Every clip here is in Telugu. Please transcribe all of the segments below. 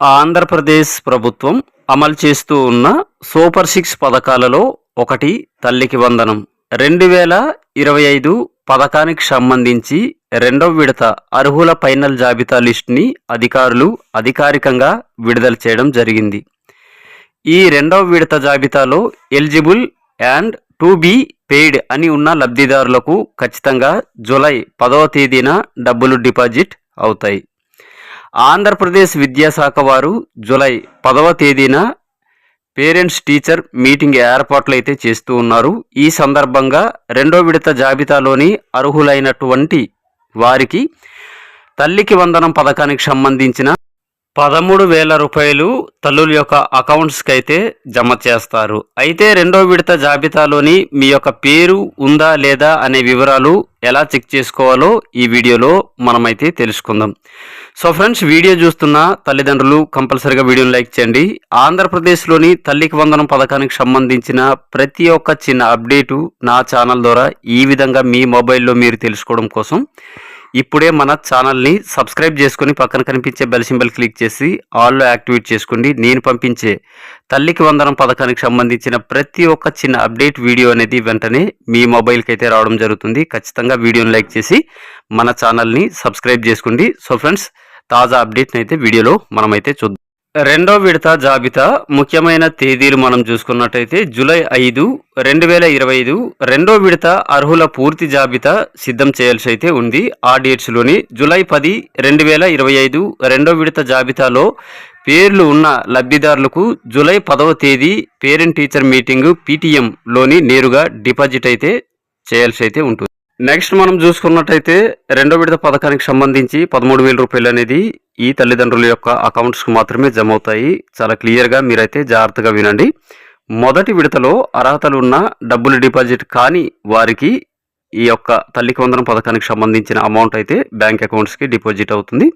ఆంధ్రప్రదేశ్ ప్రభుత్వం అమలు చేస్తూ ఉన్న సూపర్ సిక్స్ పథకాలలో ఒకటి తల్లికి వందనం. రెండు వేల ఇరవై ఐదు పథకానికి సంబంధించి రెండవ విడత అర్హుల ఫైనల్ జాబితా లిస్టుని అధికారులు అధికారికంగా విడుదల చేయడం జరిగింది. ఈ రెండవ విడత జాబితాలో eligible and to be paid అని ఉన్న లబ్ధిదారులకు ఖచ్చితంగా జూలై పదవ తేదీన డబ్బులు డిపాజిట్ అవుతాయి. ఆంధ్రప్రదేశ్ విద్యాశాఖ వారు జూలై పదవ తేదీన పేరెంట్స్ టీచర్ మీటింగ్ ఏర్పాట్లు అయితే చేస్తూ ఉన్నారు. ఈ సందర్భంగా రెండో విడత జాబితాలోని అర్హులైనటువంటి వారికి తల్లికి వందనం పథకానికి సంబంధించిన పదమూడు వేల రూపాయలు తల్లుల యొక్క అకౌంట్స్కి అయితే జమ చేస్తారు. అయితే రెండో విడత జాబితాలోని మీ యొక్క పేరు ఉందా లేదా అనే వివరాలు ఎలా చెక్ చేసుకోవాలో ఈ వీడియోలో మనమైతే తెలుసుకుందాం. సో ఫ్రెండ్స్ వీడియో చూస్తున్న తల్లిదండ్రులు కంపల్సరిగా వీడియోని లైక్ చేయండి. ఆంధ్రప్రదేశ్లోని తల్లికి వందనం పథకానికి సంబంధించిన ప్రతి ఒక్క చిన్న అప్డేటు నా ఛానల్ ద్వారా ఈ విధంగా మీ మొబైల్లో మీరు తెలుసుకోవడం కోసం ఇప్పుడే మన ఛానల్ని సబ్స్క్రైబ్ చేసుకొని పక్కన కనిపించే బెల్ సింబల్ క్లిక్ చేసి ఆల్లో యాక్టివేట్ చేసుకోండి. నేను పంపించే తల్లికి వందనం పథకానికి సంబంధించిన ప్రతి ఒక్క చిన్న అప్డేట్ వీడియో అనేది వెంటనే మీ మొబైల్కి అయితే రావడం జరుగుతుంది. ఖచ్చితంగా వీడియోని లైక్ చేసి మన ఛానల్ని సబ్స్క్రైబ్ చేసుకోండి. సో ఫ్రెండ్స్ తాజా అప్డేట్ని అయితే వీడియోలో మనమైతే చూద్దాం. రెండో విడత జాబితా ముఖ్యమైన తేదీలు మనం చూసుకున్నట్టయితే జూలై ఐదు రెండు వేల ఇరవై ఐదు రెండో విడత అర్హుల పూర్తి జాబితా సిద్ధం చేయాల్సి అయితే ఉంది. ఆ డేట్స్లోని జూలై పది రెండు వేల ఇరవై ఐదు రెండో విడత జాబితాలో పేర్లు ఉన్న లబ్ధిదారులకు జూలై పదవ తేదీ పేరెంట్ టీచర్ మీటింగు పీటీఎంలోని నేరుగా డిపాజిట్ అయితే చేయాల్సి అయితే ఉంటుంది. నెక్స్ట్ మనం చూసుకున్నట్టయితే రెండో విడత పథకానికి సంబంధించి పదమూడు వేల రూపాయలు అనేది ఈ తల్లిదండ్రుల యొక్క అకౌంట్స్కు మాత్రమే జమ అవుతాయి చాలా క్లియర్గా మీరైతే జాగ్రత్తగా వినండి. మొదటి విడతలో అర్హతలు ఉన్న డబ్బులు డిపాజిట్ కాని వారికి ఈ యొక్క తల్లికి వందనం పథకానికి సంబంధించిన అమౌంట్ అయితే బ్యాంక్ అకౌంట్స్కి డిపాజిట్ అవుతుంది.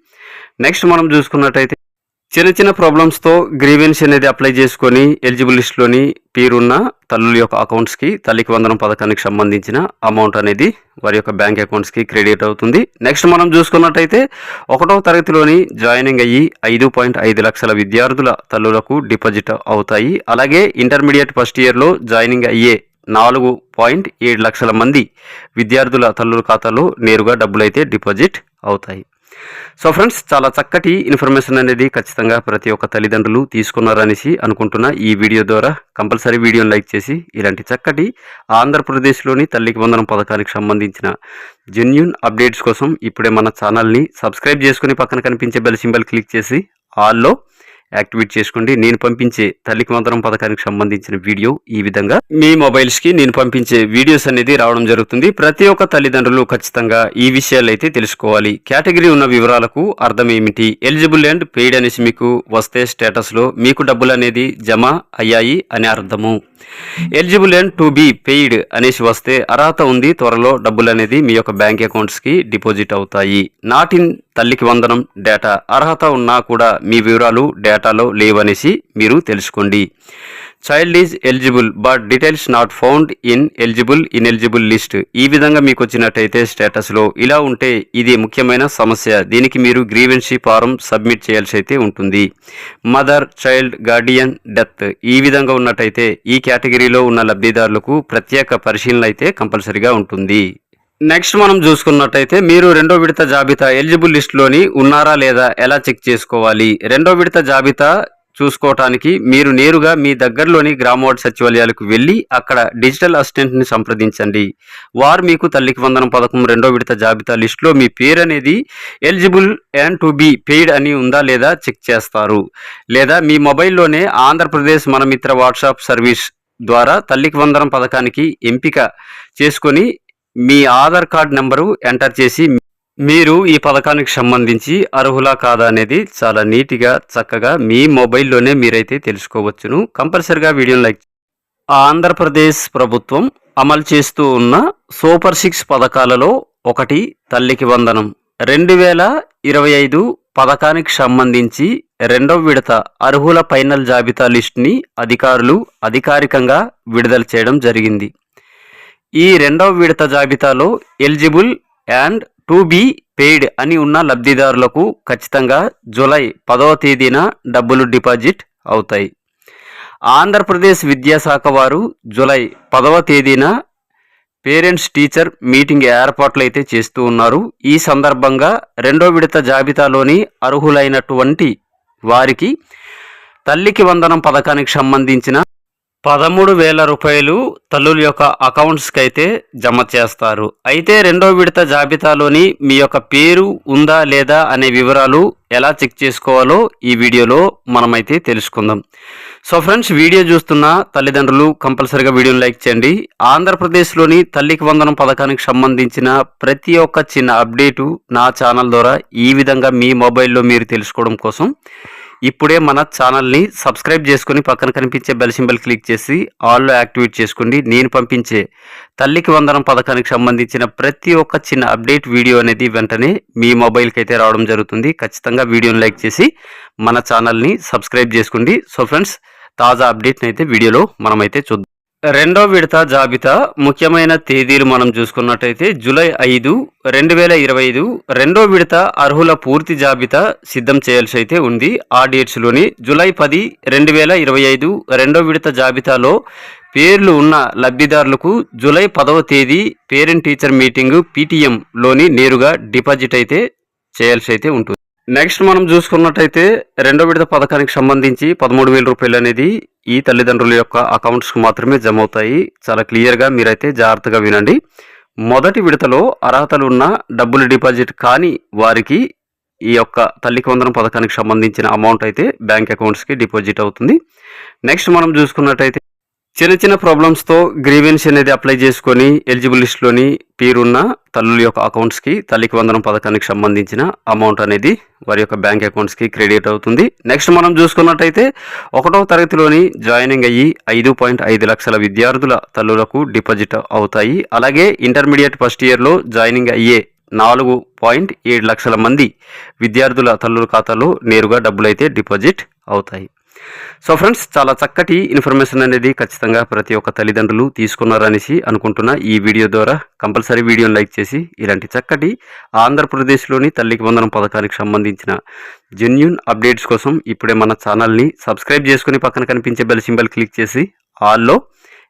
నెక్స్ట్ మనం చూసుకున్నట్టయితే చిన్న చిన్న ప్రాబ్లమ్స్తో గ్రీవెన్స్ అనేది అప్లై చేసుకొని ఎలిజిబుల్ లిస్ట్లోని పేరున్న తల్లుల యొక్క అకౌంట్స్కి తల్లికి వందనం పథకానికి సంబంధించిన అమౌంట్ అనేది వారి యొక్క బ్యాంక్ అకౌంట్స్కి క్రెడిట్ అవుతుంది. నెక్స్ట్ మనం చూసుకున్నట్టయితే ఒకటవ తరగతిలోని జాయినింగ్ అయ్యి ఐదు పాయింట్ ఐదు లక్షల విద్యార్థుల తల్లులకు డిపాజిట్ అవుతాయి. అలాగే ఇంటర్మీడియట్ ఫస్ట్ ఇయర్లో జాయినింగ్ అయ్యే నాలుగు పాయింట్ ఏడు లక్షల మంది విద్యార్థుల తల్లుల ఖాతాలో నేరుగా డబ్బులైతే డిపాజిట్ అవుతాయి. సో ఫ్రెండ్స్ చాలా చక్కటి ఇన్ఫర్మేషన్ అనేది ఖచ్చితంగా ప్రతి ఒక్క తల్లిదండ్రులు తీసుకున్నారనేసి అనుకుంటున్నా. ఈ వీడియో ద్వారా కంపల్సరీ వీడియోని లైక్ చేసి ఇలాంటి చక్కటి ఆంధ్రప్రదేశ్లోని తల్లికి వందనం పథకానికి సంబంధించిన జెన్యున్ అప్డేట్స్ కోసం ఇప్పుడే మన ఛానల్ని సబ్స్క్రైబ్ చేసుకుని పక్కన కనిపించే బెల్ సింబల్ క్లిక్ చేసి ఆల్లో యాక్టివేట్ చేసుకోండి. నేను పంపించే తల్లికి వందనం పథకానికి సంబంధించిన వీడియో ఈ విధంగా. మీ మొబైల్స్కి నేను పంపించే వీడియోస్ అనేది రావడం జరుగుతుంది. ప్రతి ఒక్క తల్లిదండ్రులు ఖచ్చితంగా ఈ విషయాలు అయితే తెలుసుకోవాలి. కేటగిరీ ఉన్న వివరాలకు అర్థం ఏమిటి ఎలిజిబుల్ అండ్ పెయిడ్ అనేసి మీకు వస్తే స్టేటస్లో మీకు డబ్బులు అనేది జమ అయ్యాయి అని అర్థము. Eligible and to be paid అనేసి వస్తే అర్హత ఉంది త్వరలో డబ్బులు అనేది మీ యొక్క బ్యాంక్ అకౌంట్స్కి డిపాజిట్ అవుతాయి. నాట్ ఇన్ తల్లికి వందనం డేటా అర్హత ఉన్నా కూడా మీ వివరాలు డేటాలో లేవనేసి మీరు తెలుసుకోండి. Child is eligible but details not found in eligible in eligible list ఈ విధంగా మీకు వచ్చినట్టయితే స్టేటస్లో ఇలా ఉంటే ఇది ముఖ్యమైన సమస్య. దీనికి మీరు గ్రీవెన్సీ ఫారం సబ్మిట్ చేయాల్సి అయితే ఉంటుంది. మదర్ చైల్డ్ గార్డియన్ డెత్ ఈ విధంగా ఉన్నట్టయితే ఈ కేటగిరీలో ఉన్న లబ్ధిదారులకు ప్రత్యేక పరిశీలన అయితే కంపల్సరీగా ఉంటుంది. నెక్స్ట్ మనం చూసుకున్నట్టయితే మీరు రెండో విడత జాబితా ఎలిజిబుల్ లిస్ట్లోని ఉన్నారా లేదా ఎలా చెక్ చేసుకోవాలి? రెండో విడత జాబితా చూసుకోవటానికి మీరు నేరుగా మీ దగ్గరలోని గ్రామవార్డు సచివాలయాలకు వెళ్ళి అక్కడ డిజిటల్ అసిస్టెంట్ని సంప్రదించండి. వారు మీకు తల్లికి వందనం పథకం రెండో విడత జాబితా లిస్టులో మీ పేరు అనేది eligible and to be paid అని ఉందా లేదా చెక్ చేస్తారు. లేదా మీ మొబైల్లోనే ఆంధ్రప్రదేశ్ మన మిత్ర వాట్సాప్ సర్వీస్ ద్వారా తల్లికి వందనం పథకానికి ఎంపిక చేసుకొని మీ ఆధార్ కార్డ్ నెంబరు ఎంటర్ చేసి మీరు ఈ పథకానికి సంబంధించి అర్హులా కాదా అనేది చాలా నీట్గా చక్కగా మీ మొబైల్లోనే మీరైతే తెలుసుకోవచ్చును. కంపల్సరిగా వీడియోని లైక్ ఆంధ్రప్రదేశ్ ప్రభుత్వం అమలు చేస్తూ ఉన్న సూపర్ సిక్స్ పథకాలలో ఒకటి తల్లికి వందనం. రెండు వేల ఇరవై ఐదు పథకానికి సంబంధించి రెండవ విడత అర్హుల ఫైనల్ జాబితా లిస్ట్ని అధికారులు అధికారికంగా విడుదల చేయడం జరిగింది. ఈ రెండవ విడత జాబితాలో eligible and to be paid అని ఉన్న లబ్ధిదారులకు ఖచ్చితంగా జూలై పదవ తేదీన డబ్బులు డిపాజిట్ అవుతాయి. ఆంధ్రప్రదేశ్ విద్యాశాఖ వారు జూలై పదవ తేదీన పేరెంట్స్ టీచర్ మీటింగ్ ఏర్పాట్లు అయితే చేస్తూ ఉన్నారు. ఈ సందర్భంగా రెండో విడత జాబితాలోని అర్హులైనటువంటి వారికి తల్లికి వందనం పథకానికి సంబంధించిన పదమూడు వేల రూపాయలు తల్లుల యొక్క అకౌంట్స్కి అయితే జమ చేస్తారు. అయితే రెండో విడత జాబితాలోని మీ యొక్క పేరు ఉందా లేదా అనే వివరాలు ఎలా చెక్ చేసుకోవాలో ఈ వీడియోలో మనమైతే తెలుసుకుందాం. సో ఫ్రెండ్స్ వీడియో చూస్తున్న తల్లిదండ్రులు కంపల్సరిగా వీడియోని లైక్ చేయండి. ఆంధ్రప్రదేశ్లోని తల్లికి వందనం పథకానికి సంబంధించిన ప్రతి ఒక్క చిన్న అప్డేటు నా ఛానల్ ద్వారా ఈ విధంగా మీ మొబైల్లో మీరు తెలుసుకోవడం కోసం ఇప్పుడే మన ఛానల్ని సబ్స్క్రైబ్ చేసుకుని పక్కన కనిపించే బెల్ సింబల్ క్లిక్ చేసి ఆల్లో యాక్టివేట్ చేసుకోండి. నేను పంపించే తల్లికి వందనం పథకానికి సంబంధించిన ప్రతి ఒక్క చిన్న అప్డేట్ వీడియో అనేది వెంటనే మీ మొబైల్కి అయితే రావడం జరుగుతుంది. ఖచ్చితంగా వీడియోని లైక్ చేసి మన ఛానల్ని సబ్స్క్రైబ్ చేసుకోండి. సో ఫ్రెండ్స్ తాజా అప్డేట్ని అయితే వీడియోలో మనమైతే చూద్దాం. రెండో విడత జాబితా ముఖ్యమైన తేదీలు మనం చూసుకున్నట్టయితే జూలై ఐదు రెండు వేల ఇరవై ఐదు రెండో విడత అర్హుల పూర్తి జాబితా సిద్ధం చేయాల్సి అయితే ఉంది. ఆ డేట్స్లోని జూలై పది రెండు వేల ఇరవై ఐదు రెండో విడత జాబితాలో పేర్లు ఉన్న లబ్ధిదారులకు జూలై పదవ తేదీ పేరెంట్ టీచర్ మీటింగ్ పీటీఎంలోని నేరుగా డిపాజిట్ అయితే చేయాల్సి అయితే ఉంటుంది. నెక్స్ట్ మనం చూసుకున్నట్టయితే రెండో విడత పథకానికి సంబంధించి పదమూడు వేల రూపాయలు అనేది ఈ తల్లిదండ్రుల యొక్క అకౌంట్స్కి మాత్రమే జమ అవుతాయి చాలా క్లియర్గా మీరైతే జాగ్రత్తగా వినండి. మొదటి విడతలో అర్హతలు ఉన్న డబ్బులు డిపాజిట్ కాని వారికి ఈ యొక్క తల్లికి వందనం పథకానికి సంబంధించిన అమౌంట్ అయితే బ్యాంక్ అకౌంట్స్కి డిపాజిట్ అవుతుంది. నెక్స్ట్ మనం చూసుకున్నట్టయితే చిన్న చిన్న ప్రాబ్లమ్స్తో గ్రీవెన్స్ అనేది అప్లై చేసుకొని ఎలిజిబుల్ లిస్ట్లోని పేరున్న తల్లుల యొక్క అకౌంట్స్కి తల్లికి వందనం పథకానికి సంబంధించిన అమౌంట్ అనేది వారి యొక్క బ్యాంక్ అకౌంట్స్కి క్రెడిట్ అవుతుంది. నెక్స్ట్ మనం చూసుకున్నట్టయితే ఒకటవ తరగతిలోని జాయినింగ్ అయ్యి ఐదు పాయింట్ ఐదు లక్షల విద్యార్థుల తల్లులకు డిపాజిట్ అవుతాయి. అలాగే ఇంటర్మీడియట్ ఫస్ట్ ఇయర్లో జాయినింగ్ అయ్యే నాలుగు పాయింట్ ఏడు లక్షల మంది విద్యార్థుల తల్లుల ఖాతాలో నేరుగా డబ్బులైతే డిపాజిట్ అవుతాయి. సో ఫ్రెండ్స్ చాలా చక్కటి ఇన్ఫర్మేషన్ అనేది ఖచ్చితంగా ప్రతి ఒక్క తల్లిదండ్రులు తీసుకున్నారనేసి అనుకుంటున్నా. ఈ వీడియో ద్వారా కంపల్సరీ వీడియోని లైక్ చేసి ఇలాంటి చక్కటి ఆంధ్రప్రదేశ్లోని తల్లికి వందనం పథకానికి సంబంధించిన జెన్యున్ అప్డేట్స్ కోసం ఇప్పుడే మన ఛానల్ని సబ్స్క్రైబ్ చేసుకుని పక్కన కనిపించే బెల్ సింబల్ క్లిక్ చేసి ఆల్లో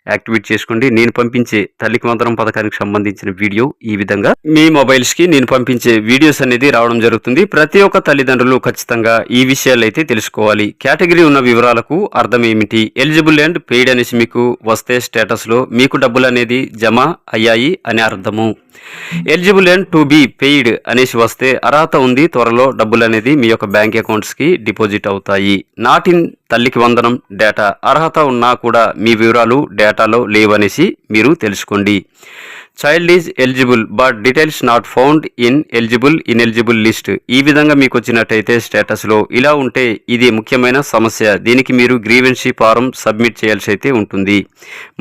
యాక్టివేట్ చేసుకోండి. నేను పంపించే తల్లికి వందనం పథకానికి సంబంధించిన వీడియో ఈ విధంగా. మీ మొబైల్స్కి నేను పంపించే వీడియోస్ అనేది రావడం జరుగుతుంది. ప్రతి ఒక్క తల్లిదండ్రులు ఖచ్చితంగా ఈ విషయాలైతే తెలుసుకోవాలి. కేటగిరీ ఉన్న వివరాలకు అర్థం ఏమిటి? ఎలిజిబుల్ అండ్ పెయిడ్ అనేసి మీకు వస్తే స్టేటస్లో మీకు డబ్బులు అనేది జమ అయ్యాయి అని అర్థము. Eligible and to be paid అనేసి వస్తే అర్హత ఉంది. త్వరలో డబ్బులు అనేది మీ యొక్క బ్యాంక్ అకౌంట్స్కి డిపాజిట్ అవుతాయి. నాట్ ఇన్ తల్లికి వందనం డేటా అర్హత ఉన్నా కూడా మీ వివరాలు డేటాలో లేవనేసి మీరు తెలుసుకోండి. Child is eligible but details not found in eligible in eligible list ఈ విధంగా మీకు వచ్చినట్టయితే స్టేటస్లో ఇలా ఉంటే ఇది ముఖ్యమైన సమస్య. దీనికి మీరు గ్రీవెన్సీ ఫారం సబ్మిట్ చేయాల్సి అయితే ఉంటుంది.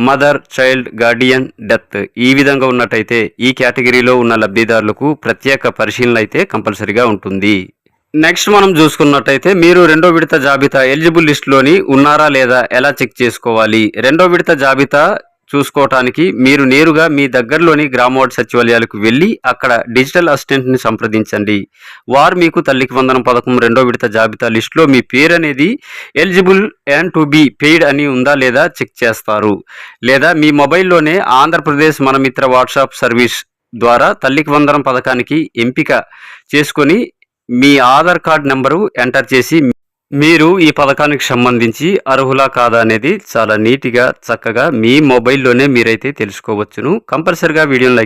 మదర్ చైల్డ్ గార్డియన్ డెత్ ఈ విధంగా ఉన్నట్టయితే ఈ కేటగిరీలో ఉన్న లబ్ధిదారులకు ప్రత్యేక పరిశీలన అయితే కంపల్సరిగా ఉంటుంది. నెక్స్ట్ మనం చూసుకున్నట్టయితే మీరు రెండో విడత జాబితా ఎలిజిబుల్ లిస్ట్లోని ఉన్నారా లేదా ఎలా చెక్ చేసుకోవాలి? రెండో విడత జాబితా చూసుకోవటానికి మీరు నేరుగా మీ దగ్గరలోని గ్రామవార్డు సచివాలయాలకు వెళ్ళి అక్కడ డిజిటల్ అసిస్టెంట్ని సంప్రదించండి. వారు మీకు తల్లికి వందనం పథకం రెండో విడత జాబితా లిస్టులో మీ పేరు అనేది eligible and to be paid అని ఉందా లేదా చెక్ చేస్తారు. లేదా మీ మొబైల్లోనే ఆంధ్రప్రదేశ్ మనమిత్ర వాట్సాప్ సర్వీస్ ద్వారా తల్లికి వందనం పథకానికి ఎంపిక చేసుకొని మీ ఆధార్ కార్డ్ నెంబరు ఎంటర్ చేసి మీరు ఈ పథకానికి సంబంధించి అర్హులా కాదా అనేది చాలా నీట్గా చక్కగా మీ మొబైల్లోనే మీరైతే తెలుసుకోవచ్చును. కంపల్సరిగా వీడియోని లైక్